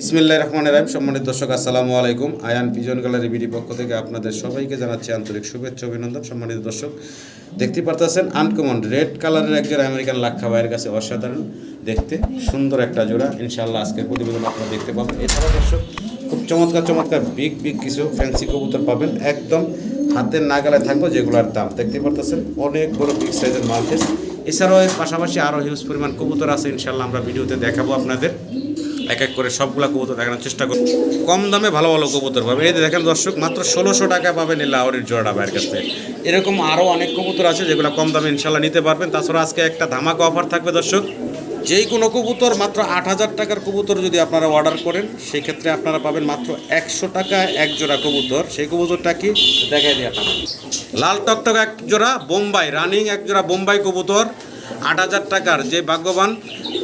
বিসমিল্লাহ রহমান রাহিম। সম্মানিত দর্শক, আসসালামু আলাইকুম। আয়ান পিজন গ্যালারি বিডি পক্ষ থেকে আপনাদের সবাইকে জানাচ্ছি আন্তরিক শুভেচ্ছা অভিনন্দন। সম্মানিত দর্শক, দেখতে পারতেছেন আনকমন রেড কালারের একজন আমেরিকান লাক্ষা ভাইয়ের কাছে অসাধারণ, দেখতে সুন্দর একটা জোড়া। ইনশাআল্লাহ আজকের প্রতিবেদন আপনারা দেখতে পাবেন। এছাড়া দর্শক, খুব চমৎকার চমৎকার, বিগ বিগ কিছু ফ্যান্সি কবুতর পাবেন একদম হাতের নাগালে থাকব যেগুলোর দাম। দেখতে পারতেছেন, অনেক বড় বিগ সাইজের মার্কেট এছাড়াও এর পাশাপাশি আরও হিউজ পরিমাণ কবুতর আছে। ইনশাআল্লাহ আমরা ভিডিওতে দেখাবো আপনাদের। এক এক করে সবগুলা কবুতর দেখানোর চেষ্টা করব কম দামে ভালো ভালো কবুতর পাবে। এই দেখেন দর্শক, মাত্র ষোলোশো টাকা পাবেন এই লাহোরের জোড়া ভাইয়ের কাছ। এরকম আরও অনেক কবুতর আছে যেগুলো কম দামে ইনশাল্লাহ নিতে পারবেন। তাছাড়া আজকে একটা ধামাকা অফার থাকবে দর্শক। যেই কোনো কবুতর মাত্র আট হাজার টাকার কবুতর যদি আপনারা অর্ডার করেন, সেক্ষেত্রে আপনারা পাবেন মাত্র একশো টাকা এক জোড়া কবুতর। সেই কবুতরটা কি? দেখাই আপনারা লাল টকটক এক জোড়া, বোম্বাই, রানিং এক জোড়া বোম্বাই কবুতর। আট হাজার টাকার, যে ভাগ্যবান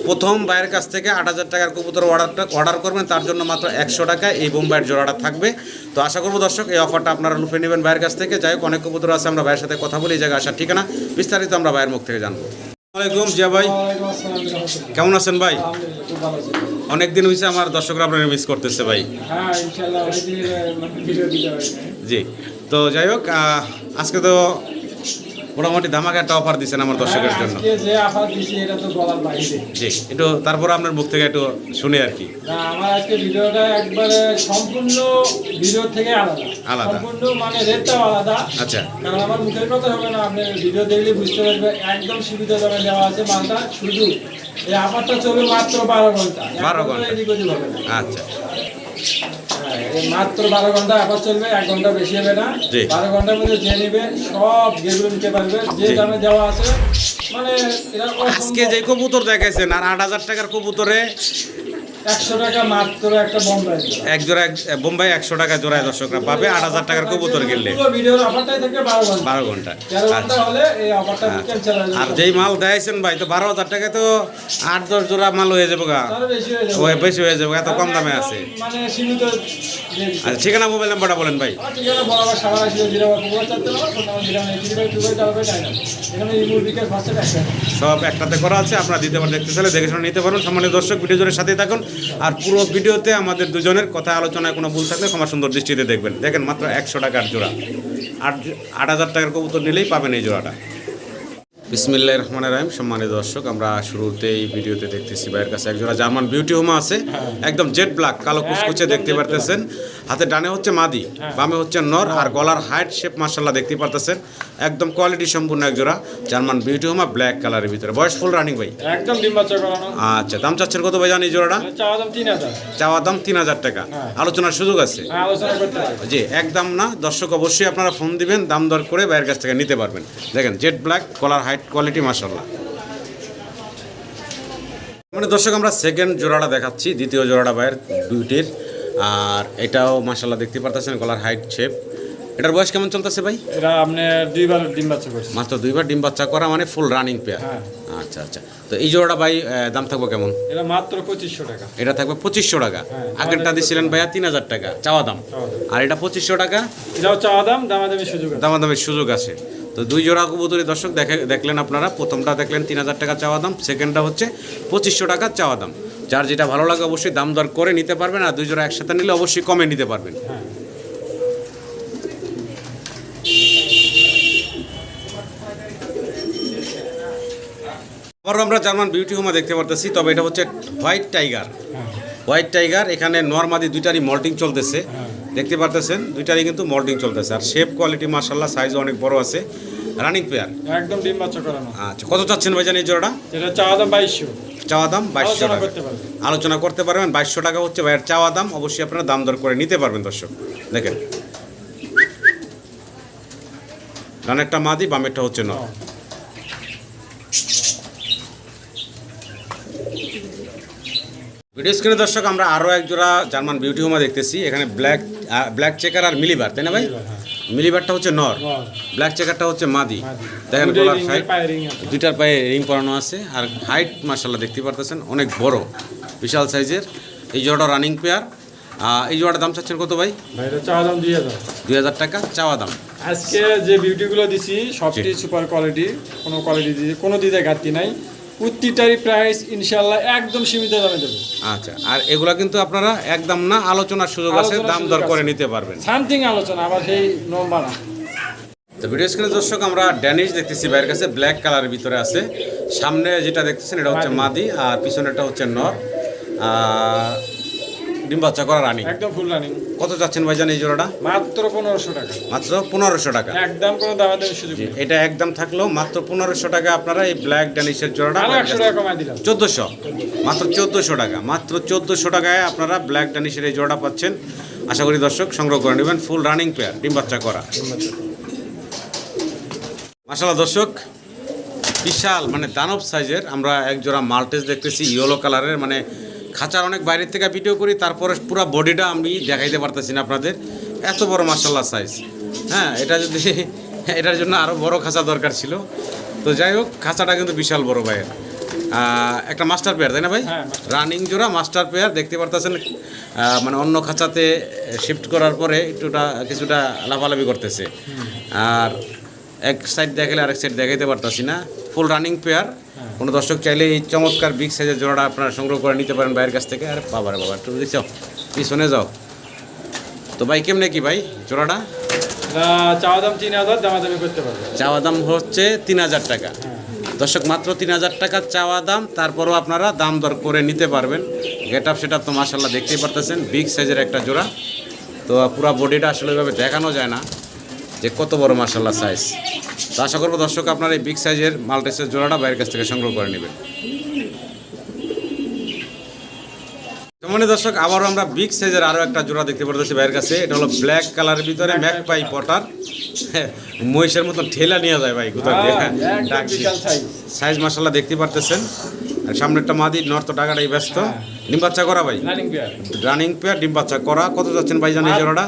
প্রথম বাইরের কাছ থেকে আট হাজার টাকার কবুতর অর্ডারটা অর্ডার করবেন তার জন্য মাত্র একশো টাকায় এই বোম্বাইয়ের জোড়াটা থাকবে তো আশা করব দর্শক এই অফারটা আপনারা লুফে নেবেন ভাইয়ের কাছ থেকে যাই হোক অনেক কবুতর আছে আমরা ভাইয়ের সাথে কথা বলি এই জায়গায় আসার ঠিকানা বিস্তারিত আমরা ভাইয়ের মুখ থেকে জানব আসসালামাইকুম জিয়া ভাই। কেমন আছেন ভাই আলহামদুলিল্লাহ, খুব ভালো আছি। অনেক দিন হয়েছে আমার দর্শকরা আপনার মিস করতেছে ভাই হ্যাঁ অনেকদিন মানে। জি তো যাই হোক আজকে তো মোটামুটি ধামাকা একটা অফার দিচ্ছেন আমার দর্শকের জন্য। যে আফার দিছি এটা তো জি একটু তারপর আপনার মুখ থেকে একটু শুনে আর কি। আমার আজকে ভিডিওটা একবারে সম্পূর্ণ ভিডিও থেকে আলাদা। আলাদা। সম্পূর্ণ মানে রেটটাও আলাদা। আচ্ছা। কারণ আমার মুখের কথা হবে না আপনি ভিডিও দেখলে বুঝতে পারবে একদম সীমিত দামে দেওয়া আছে মালটা। শুধু এই চলবে মাত্র বারো ঘণ্টা। 12 ঘণ্টা। আচ্ছা। মাত্র বারো ঘণ্টা আবার চলবে এক ঘণ্টা বেশি হবে না। বারো ঘণ্টার মধ্যে যে নিবে সব যেগুলো নিতে পারবে যে। দামে দেওয়া আছে মানে আজকে যে কবুতর দেখাইছেন আর আট হাজার টাকার কবুতরে এক জোড়া বোম্বাই একশো টাকা জোড়ায় দর্শকরা পাবে। আট হাজার টাকার কবুতর কিনলে। বারো ঘণ্টা। আচ্ছা। হয়ে আর যেই মাল ভাই তো বারো হাজার টাকায় তো আট দশ জোড়া মাল হয়ে যাব গা। হয়ে যাবে। ওই বেশি হয়ে যাবে এত কম দামে আছে। মানে। আচ্ছা ঠিকানা মোবাইল নাম্বারটা বলেন ভাই। সব একটাতে করা আছে আপনারা দিতে পারেন দেখতে চাইলে দেখে শুনে নিতে পারেন। সম্মানিত দর্শক ভিডিও জোরের সাথেই থাকুন। আর পুরো ভিডিওতে আমাদের দুজনের কথা আলোচনায় কোনো ভুল থাকলে ক্ষমা সুন্দর দৃষ্টিতে দেখবেন। দেখেন মাত্র একশো টাকার জোড়া। আট আট হাজার টাকার কবুতর নিলেই পাবেন এই জোড়াটা। বিসমিল্লাহ রহমান রাহিম। সম্মানিত দর্শক আমরা শুরুতে এই ভিডিওতে দেখতেছি ভাইয়ের কাছে একজোড়া জার্মান বিউটি হোমা আছে। একদম জেট ব্ল্যাক কালো কুচকুচে দেখতে পারতেছেন। হাতে ডানে হচ্ছে মাদি বামে হচ্ছে নর আর গলার হাইট শেপ মার্শাল্লাহ দেখতে পারতেছেন। একদম কোয়ালিটি সম্পূর্ণ একজোড়া জার্মান বিউটি হোমা ব্ল্যাক কালারের ভিতরে। বয়স ফুল রানিং ভাই? একদম আচ্ছা দাম চাচ্ছেন কত ভাই জানি জোড়াটা? চাওয়া দাম তিন হাজার। টাকা। হ্যাঁ। আলোচনার সুযোগ আছে? হ্যাঁ, জি একদম না। দর্শক অবশ্যই আপনারা ফোন দিবেন দাম দর করে বাইরের কাছ থেকে নিতে পারবেন। দেখেন jet black colour height quality মাসাল্লাহ মানে দর্শক আমরা সেকেন্ড জোড়াটা দেখাচ্ছি দ্বিতীয় জোড়াটা বাইরের দুইটির। আর এটাও মাসাল্লাহ দেখতে পারতেছেন গলার হাইট শেপ এটার বয়স কেমন চলতেছে ভাই? এরা আপনি দুইবার ডিম বাচ্চা করছে মাত্র দুইবার ডিম বাচ্চা করা মানে ফুল রানিং পেয়ার হ্যাঁ। আচ্ছা আচ্ছা। তো এই জোড়াটা ভাই আহ, দাম থাকবে কেমন? এরা মাত্র পঁচিশশো টাকা। এটা থাকবে পঁচিশশো টাকা। হ্যাঁ, আগেরটা দিয়েছিলেন ভাইয়া তিন হাজার টাকা চাওয়া দাম। চাওয়া দাম। আর এটা পঁচিশশো টাকা? এটাও চাওয়া দাম দামাদামি সুযোগ আছে। দামাদামের সুযোগ আছে। তো দুই জোড়া কবুতরি দর্শক দেখে দেখলেন আপনারা। প্রথমটা দেখলেন তিন হাজার টাকা চাওয়া দাম, সেকেন্ডটা হচ্ছে পঁচিশশো টাকা চাওয়া দাম। যার যেটা ভালো লাগে অবশ্যই দাম দর করে নিতে পারবেন আর দুই জোড়া একসাথে নিলে অবশ্যই কমে নিতে পারবেন। আবারও আমরা জার্মান বিউটি হোমা দেখতে পারতেছি, তবে এটা হচ্ছে হোয়াইট টাইগার। হ্যাঁ হোয়াইট টাইগার, এখানে নর্মাদি দুইটারই মল্টিং চলতেছে। হ্যাঁ। দেখতে পারতেছেন দুইটারই কিন্তু মল্টিং চলতেছে। আর শেপ কোয়ালিটি মার্শাল্লাহ সাইজ অনেক বড় আছে। রানিং পেয়ার একদম ডিম বাচ্চা করানো। আচ্ছা কত চাচ্ছেন ভাইজান এই জোড়াটা? এটা চাওয়া দাম বাইশশো। চাওয়া দাম বাইশশো আলোচনা টাকা। আলোচনা করতে পারবেন বাইশশো টাকা হচ্ছে ভাইয়ের চাওয়া দাম। অবশ্যই আপনারা দাম দর করে নিতে পারবেন দর্শক। দেখেন। ডানেরটা মাদি বামেরটা হচ্ছে নর ভিডিও স্ক্রিনে দর্শক আমরা আরও এক জোড়া জার্মান বিউটি হোমা দেখতেছি। এখানে ব্ল্যাক ব্ল্যাক চেকার আর মিলিবার তাই না ভাই? মিলিবারটা হচ্ছে নর। ব্ল্যাক চেকারটা হচ্ছে মাদি। দেখেন গলার আছে। দুইটার পায়ে রিং পরানো আছে। আর হাইট মার্শাল্লাহ দেখতে পারতেছেন অনেক বড় বিশাল সাইজের। এই জোড়াটা রানিং পেয়ার এই জোড়াটার দাম চাচ্ছেন কত ভাই? চাওয়া দাম দুই হাজার। দুই হাজার টাকা চাওয়া দাম। আজকে যে বিউটিগুলো দিছি সবটি সুপার কোয়ালিটি কোনো কোয়ালিটি কোনো দিতে ঘাটতি নাই। প্রতিটারই প্রাইস ইনশাল্লাহ একদম সীমিত দামে দেবো। আচ্ছা আর এগুলা কিন্তু আপনারা একদম না আলোচনার সুযোগ আছে দাম দর করে নিতে পারবেন। সামথিং আলোচনা আবার সেই নম্বর না তো ভিডিও স্ক্রিনে দর্শক আমরা ড্যানিশ দেখতেছি বাইরের কাছে ব্ল্যাক কালারের ভিতরে আছে। সামনে যেটা দেখতেছেন এটা হচ্ছে মাদি। আর পিছনেটা হচ্ছে নর। আর ডিম বাচ্চা করা রানী? একদম ফুল রানিং কত যাচ্ছেন ভাইজান এই জোড়াটা? মাত্র পনেরোশো টাকা। মাত্র পনেরোশো টাকা। একদম কোনো দামা দামি সুযোগ এটা একদম থাকলেও মাত্র পনেরোশো টাকা আপনারা এই ব্ল্যাক ড্যানিশের জোড়াটা আরও টাকা কমাই দিলাম। চোদ্দোশো। মাত্র চোদ্দোশো টাকা। মাত্র চোদ্দোশো টাকায় আপনারা ব্ল্যাক ড্যানিশের এই জোড়াটা পাচ্ছেন। আশা করি দর্শক সংগ্রহ করে নেবেন। ফুল রানিং পেয়ার ডিম বাচ্চা করা। মাসাল্লাহ দর্শক বিশাল মানে দানব সাইজের আমরা এক জোড়া মাল্টেজ দেখতেছি ইয়েলো কালারের মানে খাঁচার অনেক বাইরের থেকে ভিডিও করি তারপরে পুরো বডিটা আমি দেখাইতে পারতেছি না আপনাদের। এত বড় মাসাল্লাহ সাইজ হ্যাঁ এটা যদি এটার জন্য আরও বড় খাঁচা দরকার ছিল। তো যাই হোক খাঁচাটা কিন্তু বিশাল বড় ভাইয়ের। একটা মাস্টার পেয়ার তাই না ভাই? হ্যাঁ, রানিং জোড়া মাস্টার পেয়ার দেখতে পারতেছেন মানে অন্য খাঁচাতে শিফট করার পরে একটুটা কিছুটা লাফালাফি করতেছে। আর এক সাইড দেখালে আরেক সাইড দেখাইতে পারতাছি না। ফুল রানিং পেয়ার কোনো দর্শক চাইলে এই চমৎকার বিগ সাইজের জোড়াটা আপনারা সংগ্রহ করে নিতে পারেন বাইরের কাছ থেকে। আর বাবার বাবা একটু দেখছ পিছনে যাও। তো ভাই কেমনে কি ভাই জোড়াটা? চাওয়া দাম তিন হাজার দামা দামি করতে পারবে। চাওয়া দাম হচ্ছে তিন হাজার টাকা। হ্যাঁ। দর্শক মাত্র তিন হাজার টাকা চাওয়া দাম। তারপরও আপনারা দাম দর করে নিতে পারবেন। গেট আপ সেট আপ তো মাসাল্লাহ দেখতেই পারতেছেন। বিগ সাইজের একটা জোড়া। তো পুরো বডিটা আসলে এভাবে দেখানো যায় না। যে কত বড় মাসাল্লাহ সাইজ তো আশা করব দর্শক আপনার এই বিগ সাইজের মাল্টেসের জোড়াটা বাইরের কাছ থেকে সংগ্রহ করে নেবেন। মানে দর্শক আবারও আমরা বিগ সাইজের আরও একটা জোড়া দেখতে পারতেছি বাইরের কাছে। এটা হলো ব্ল্যাক কালারের ভিতরে ম্যাক পাই পটার মহিষের মতন ঠেলা নিয়ে যায় ভাই কোথাও দিয়ে হ্যাঁ। সাইজ মাসাল্লাহ দেখতে পারতেছেন। আর সামনে একটা মাদি নর্থ টাকাটাই ব্যস্ত। ডিম বাচ্চা করা ভাই? রানিং পেয়ার ডিম বাচ্চা করা। কত যাচ্ছেন ভাই জানি জোড়াটা?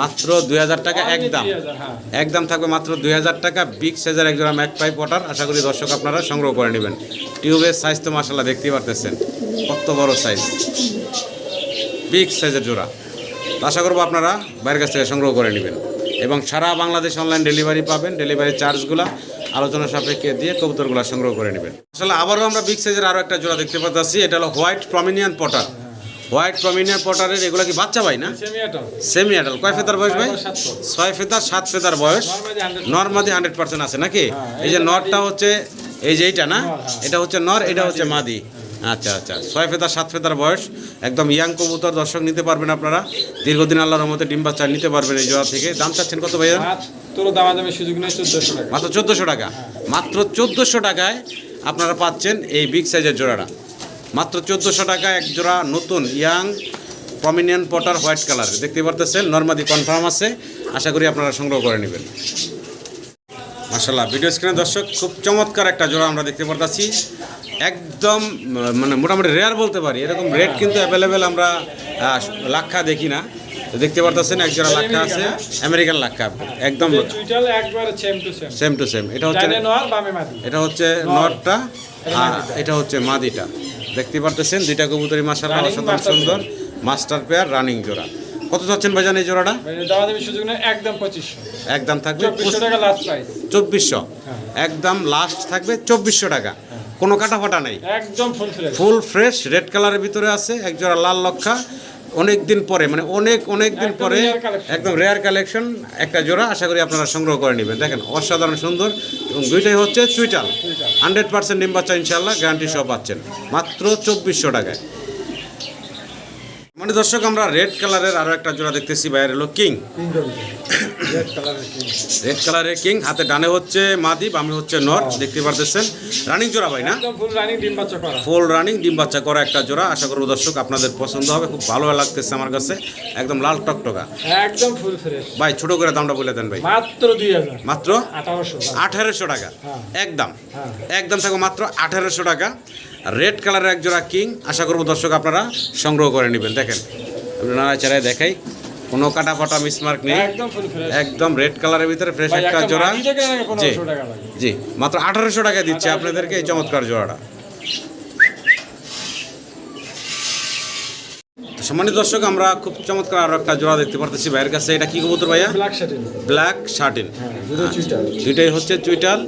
মাত্র দুই হাজার টাকা একদম। 3000, হ্যাঁ। একদম থাকবে মাত্র দুই হাজার টাকা। বিগ সাইজের এক জোড়া ম্যাক পাই পটার আশা করি দর্শক আপনারা সংগ্রহ করে নেবেন। টিউবের সাইজ তো মাসাল্লাহ দেখতেই পারতেছেন। কত বড় সাইজ বিগ সাইজের জোড়া। আশা করব আপনারা বাইরের কাছ থেকে সংগ্রহ করে নেবেন। এবং সারা বাংলাদেশ অনলাইন ডেলিভারি পাবেন। ডেলিভারি চার্জগুলো আলোচনা সাপেক্ষে দিয়ে কবুতরগুলো সংগ্রহ করে নেবেন। আসলে আবারও আমরা বিগ সাইজের আরও একটা জোড়া দেখতে পাচ্ছি এটা হলো white Pomeranian pouter white Pomeranian পটারের এগুলা কি বাচ্চা ভাই না? সেমি অ্যাডাল কয় ফেতার বয়স ভাই? ছয় ফেতার সাত ফেদার বয়স। Normally 100% নর্মাদি হান্ড্রেড পার্সেন্ট আছে নাকি? হ্যাঁ, এই যে নরটা হচ্ছে এই যে এইটা না? হ্যাঁ। এটা হচ্ছে নর এটা হচ্ছে মাদি আচ্ছা আচ্ছা। ছয় ফেতার সাত ফেতার বয়স। একদম ইয়াং কবুতর দর্শক নিতে পারবেন আপনারা। দীর্ঘদিন আল্লাহর মধ্যে ডিম বাচ্চা নিতে পারবেন এই জোড়া থেকে। দাম চাচ্ছেন কত ভাইয়া? সুযোগ নেই চোদ্দশো টাকা। মাত্র চোদ্দোশো টাকা। মাত্র চোদ্দোশো টাকায় আপনারা পাচ্ছেন এই বিগ সাইজের জোড়াটা। মাত্র চোদ্দোশো টাকা এক জোড়া নতুন young Pomeranian pouter white colour দেখতে পারতেছেন? নর্মাদি কনফার্ম আছে। আশা করি আপনারা সংগ্রহ করে নেবেন। মাসাল্লাহ ভিডিও স্ক্রিনে দর্শক খুব চমৎকার একটা জোড়া আমরা দেখতে পারতেছি। একদম মানে মোটামুটি রেয়ার বলতে পারি এরকম রেট কিন্তু অ্যাভেলেবেল আমরা লাক্ষা দেখি না। তো দেখতে পারতেছেন এক জোড়া লাক্ষা আছে আমেরিকান লাক্ষা একদম সেম টু সেম এটা হচ্ছে এটা হচ্ছে নটটা আর এটা হচ্ছে মাদিটা। দেখতে পারতেছেন দুইটা কবুতরি মাসাল্লাহ অসাধারণ সুন্দর। মাস্টার পেয়ার রানিং জোড়া। কত চাচ্ছেন ভাইজান এই জোড়াটা? সুযোগ একদম পঁচিশশো। একদম থাকবে চব্বিশশো চব্বিশশো। একদম লাস্ট থাকবে চব্বিশশো টাকা। কোনো কাটা ফাটা নেই। একদম full fresh full fresh red কালারের ভিতরে আছে এক জোড়া লাল লক্ষা। অনেক দিন পরে মানে অনেক অনেক দিন পরে একদম রেয়ার কালেকশন একটা জোড়া আশা করি আপনারা সংগ্রহ করে নেবেন। দেখেন অসাধারণ সুন্দর এবং দুইটাই হচ্ছে চুইটাল। হান্ড্রেড পার্সেন্ট ডিম বাচ্চা ইনশাল্লাহ গ্যারান্টি সহ পাচ্ছেন। মাত্র চব্বিশশো টাকায়। মানে দর্শক আমরা রেড কালারের আরও একটা জোড়া দেখতেছি বাইরে হলো কিং রেড কালারের কিং হাতে ডানে হচ্ছে মাদি বামে হচ্ছে নর দেখতে পারতেছেন। রানিং জোড়া ভাই না? ফুল রানিং ডিম বাচ্চা করা। ফুল রানিং ডিম বাচ্চা করা একটা জোড়া। আশা করব দর্শক আপনাদের পছন্দ হবে। খুব ভালো লাগতেছে আমার কাছে। একদম লাল টকটকা। একদম ফুল ফ্রেশ ভাই ছোট করে দামটা বলে দেন ভাই। মাত্র দুই হাজার। মাত্র আঠারোশো। আঠারোশো টাকা। হ্যাঁ। একদম। হ্যাঁ। একদম থাকবে মাত্র আঠারোশো টাকা। রেড কালারের এক জোড়া কিং আশা করব দর্শক আপনারা সংগ্রহ করে নেবেন। দেখেন নাড়াচাড়ায় দেখাই কোনো কাটা ফাটা মিসমার্ক নেই। একদম রেড কালারের ভিতরে ফ্রেশ একটা জোড়া। জি 1500 টাকা লাগে? জি মাত্র আঠারোশো টাকা দিচ্ছে আপনাদেরকে এই চমৎকার জোড়াটা। সম্মানিত দর্শক আমরা খুব চমৎকার আরও একটা জোড়া দেখতে পারতেছি। ভাইয়ের কাছে এটা কি কবুতর ভাইয়া? ব্ল্যাক শার্টিন দুইটাই হচ্ছে চুইটাল।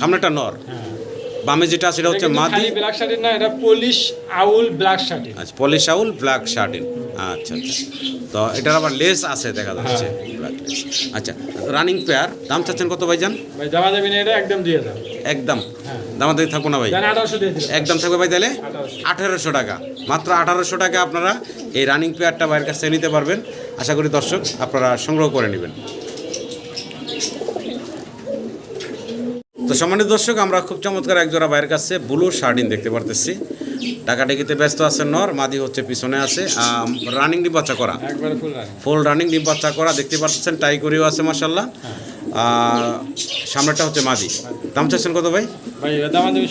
সামনেটা নর। হ্যাঁ। বামে যেটা সেটা হচ্ছে মাদি। ব্ল্যাক শার্টিন না এটা পলিশ আউল ব্ল্যাক শার্টিন আচ্ছা পলিশ আউল ব্ল্যাক শার্টিন আচ্ছা আচ্ছা। তো এটার আবার লেস আছে দেখা যাচ্ছে। লেস আচ্ছা রানিং পেয়ার দাম চাচ্ছেন কত ভাইজান? ভাই দামা দেবি না এটা একদম দিয়ে দাও। একদম। হ্যাঁ। দামাদামি থাকব না ভাই। একদম থাকবে ভাই তাহলে? 1800 আঠারোশো টাকা। মাত্র আঠারোশো টাকা আপনারা এই রানিং পেয়ারটা বাইরের কাছে নিতে পারবেন। আশা করি দর্শক আপনারা সংগ্রহ করে নেবেন। তো সম্মানিত দর্শক আমরা খুব চমৎকার এক জোড়া বাইরের কাছে ব্লু শার্টিন দেখতে পারতেছি। টাকাটাকিতে ব্যস্ত আছে নর? মাদি হচ্ছে পিছনে আছে। রানিং ডিম বাচ্চা করা। ফুল রানিং ডিম বাচ্চা করা দেখতে পাচ্ছেন টাই করেও আছে মাসাল্লাহ সামনেটা হচ্ছে মাদি। দাম চাচ্ছেন কত ভাই? ভাই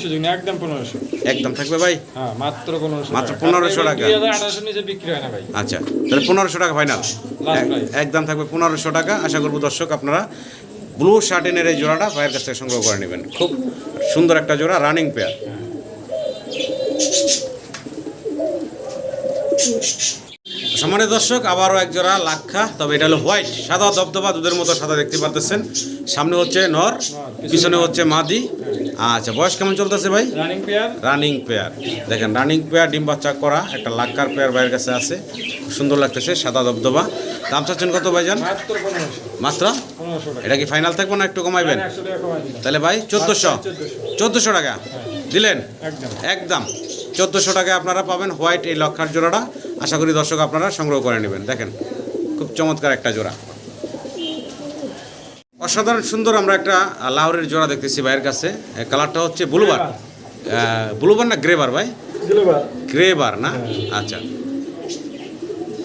সুযোগ নেই একদম পনেরোশো। একদম থাকবে ভাই? হ্যাঁ মাত্র পনেরোশো মাত্র 1500 টাকা। দুই হাজার আঠারোশো নিচে বিক্রি হয় না ভাই। আচ্ছা তাহলে পনেরোশো টাকা ফাইনাল একদম থাকবে পনেরোশো টাকা। আশা করব দর্শক আপনারা ব্লু শার্টিনের এই জোড়াটা ভাইয়ের কাছ থেকে সংগ্রহ করে নেবেন। খুব সুন্দর একটা জোড়া রানিং পেয়ার সম্মানিত দর্শক আবারও এক জোড়া লাক্ষা তবে এটা হলো হোয়াইট। সাদা দবদবা দুধের মতো সাদা দেখতে পারতেছেন। সামনে হচ্ছে নর পিছনে হচ্ছে মাদি। আচ্ছা বয়স কেমন চলতেছে ভাই? রানিং পেয়ার রানিং পেয়ার দেখেন রানিং পেয়ার ডিম বাচ্চা করা একটা লাক্কার পেয়ার বাইরের কাছে আছে। সুন্দর লাগতেছে সাদা দবদবা দাম চাচ্ছেন কত ভাইজান? মাত্র? টাকা। এটা কি ফাইনাল থাকবে না একটু কমাইবেন? টাকা তাহলে ভাই চোদ্দোশো। চোদ্দোশো। টাকা। দিলেন? একদম। চোদ্দোশো টাকায় আপনারা পাবেন হোয়াইট এই লক্ষার জোড়াটা। আশা করি দর্শক আপনারা সংগ্রহ করে নেবেন। দেখেন খুব চমৎকার একটা জোড়া। অসাধারণ সুন্দর আমরা একটা লাহোরের জোড়া দেখতেছি ভাইয়ের কাছে। কালারটা হচ্ছে ব্লুবার। ব্লুবার। না গ্রেবার ভাই? গ্রেবার না? আচ্ছা।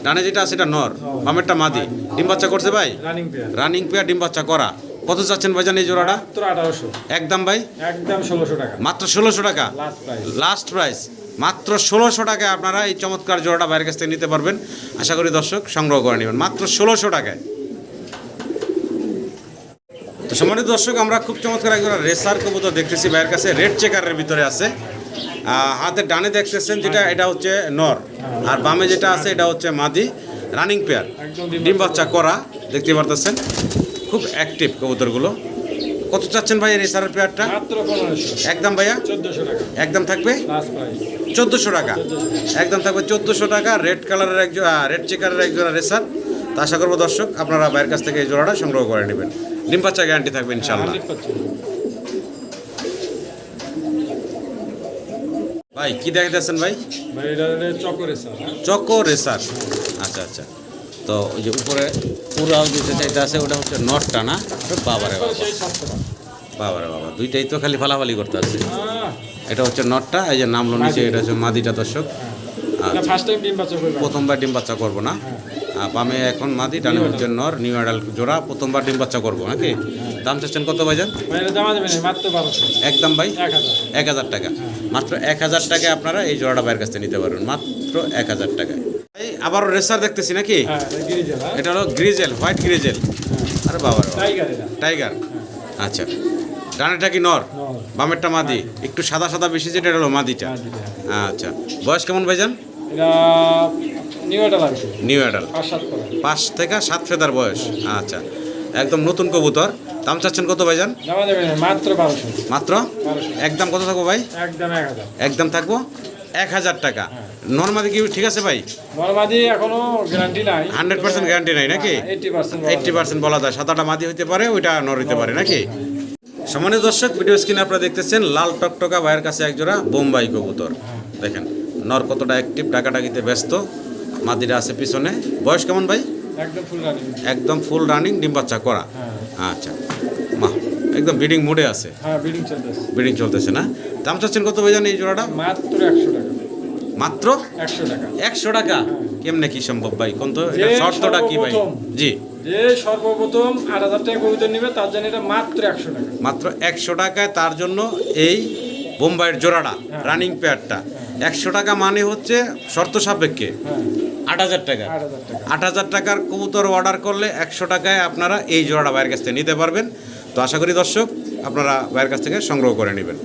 ডানে যেটা আছে এটা নর বামেরটা মাদি। ডিম বাচ্চা করছে ভাই? রানিং পেয়ার রানিং পেয়ার ডিম বাচ্চা করা। কত চাচ্ছেন ভাইজান এই জোড়াটা? আঠারোশো। একদম ভাই? একদম ষোলোশো টাকা। মাত্র ষোলোশো টাকা? লাস্ট প্রাইস মাত্র ষোলোশো টাকায় আপনারা এই চমৎকার জোড়াটা বাইরের কাছ থেকে নিতে পারবেন। আশা করি দর্শক সংগ্রহ করে নেবেন। মাত্র ষোলোশো টাকায়। তো সম্মানিত দর্শক আমরা খুব চমৎকার একজন রেসার কবুতর দেখতেছি। বাইরের কাছে রেড চেকারের ভিতরে আছে। হাতের ডানে দেখতেছেন যেটা এটা হচ্ছে নর। আর বামে যেটা আছে এটা হচ্ছে মাদি। রানিং পেয়ার ডিম বাচ্চা করা দেখতে পারতেছেন? খুব অ্যাক্টিভ কবুতরগুলো। কত চাচ্ছেন ভাই এই রেসারের পেয়ারটা একদম ভাইয়া? একদম থাকবে? চোদ্দোশো টাকা। একদম থাকবে চোদ্দোশো টাকা। রেড কালারের একজন রেড চেকারের একজন রেসার তা আশা করব দর্শক আপনারা বাইরের কাছ থেকে এই জোড়াটা সংগ্রহ করে নেবেন। ডিম বাচ্চা গ্যারান্টি থাকবে ইনশাল্লাহ হান্ড্রেড পার্সেন্ট ভাই কি দেখাইতেছেন ভাই? Choco racer. আচ্ছা আচ্ছা। তো ওই যে উপরে পুরাও যেটা চাইতে আছে ওটা হচ্ছে নটটা না? বাবারে বাবা। বাবারে বাবা দুইটাই তো খালি ফালাফালি করতে আছে। এটা হচ্ছে নটটা এই যে নামলো নিচে এটা হচ্ছে মাদিটা দর্শক। প্রথমবার ডিম বাচ্চা করব না? আর বামে এখন মাদি ডানে হচ্ছে নর নিউ অ্যাডাল জোড়া প্রথমবার ডিম বাচ্চা করব নাকি? দাম চাচ্ছেন কত ভাইজান? একদম ভাই? এক হাজার। টাকা। মাত্র এক হাজার টাকায় আপনারা এই জোড়াটা বাইরের কাছ থেকে নিতে পারবেন। মাত্র এক হাজার টাকায়। ভাই আবারও রেসার দেখতেছি নাকি? হ্যাঁ এটা হ্যাঁ। এটা হলো গ্রিজেল হোয়াইট গ্রিজেল আরে বাবা টাইগার আচ্ছা। ডানেরটা কি নর। বামেরটা মাদি। একটু সাদা সাদা বেশি যেটা হলো মাদিটা। হ্যাঁ। আচ্ছা। বয়স কেমন ভাইজান? নিউ অ্যাডাল পাঁচ থেকে সাত ফেদার বয়স। আচ্ছা। একদম নতুন কবুতর। দাম চাচ্ছেন কত ভাইজান? দামা দেবে না মাত্র মাত্র? একদম কত থাকব ভাই? একদম থাকব? এক হাজার টাকা। নর্মালি কি ঠিক আছে ভাই? নরমাদি এখনও গ্যারান্টি নাই। হান্ড্রেড পার্সেন্ট গ্যারান্টি নাই নাকি? এইটটি পার্সেন্ট বলা যায়। সাদাটা মাদি হইতে পারে ওইটা নর হইতে পারে নাকি? সম্মানিত দর্শক ভিডিও স্ক্রিনে আপনারা দেখতেছেন লাল টকটকা ভাইয়ের কাছে একজোড়া বোম্বাই কবুতর। দেখেন নর কতটা অ্যাক্টিভ ডাকাডাকিতে ব্যস্ত। মাদিরা আছে পিছনে। বয়স কেমন ভাই? একদম ফুল রানিং একদম ফুল রানিং ডিম বাচ্চা করা। হ্যাঁ। আচ্ছা। মা একদম ব্রিডিং মুডে আছে। হ্যাঁ বিল্ডিং চলতেছে। ব্রিডিং চলতেছে না? দাম চাচ্ছেন কত ভাই জানেন এই জোড়াটা? মাত্র একশো টাকা। মাত্র? একশো টাকা। একশো টাকা? কেমনে কি সম্ভব ভাই? কোন তো শর্তটা কি ভাই? জি। যে সর্বপ্রথম আট হাজার টাকা কবিতা নিবে তার জন্য এটা মাত্র একশো টাকা। মাত্র একশো টাকায় তার জন্য এই বোম্বাইয়ের জোড়াটা হ্যাঁ। রানিং পেয়ারটা একশো টাকা মানে হচ্ছে শর্ত সাপেক্ষে। আট হাজার টাকা। আট হাজার টাকার কবুতর অর্ডার করলে একশো টাকায় আপনারা এই জোড়াটা বাইরের কাছ থেকে নিতে পারবেন। তো আশা করি দর্শক, আপনারা বাইরের কাছ থেকে সংগ্রহ করে নেবেন।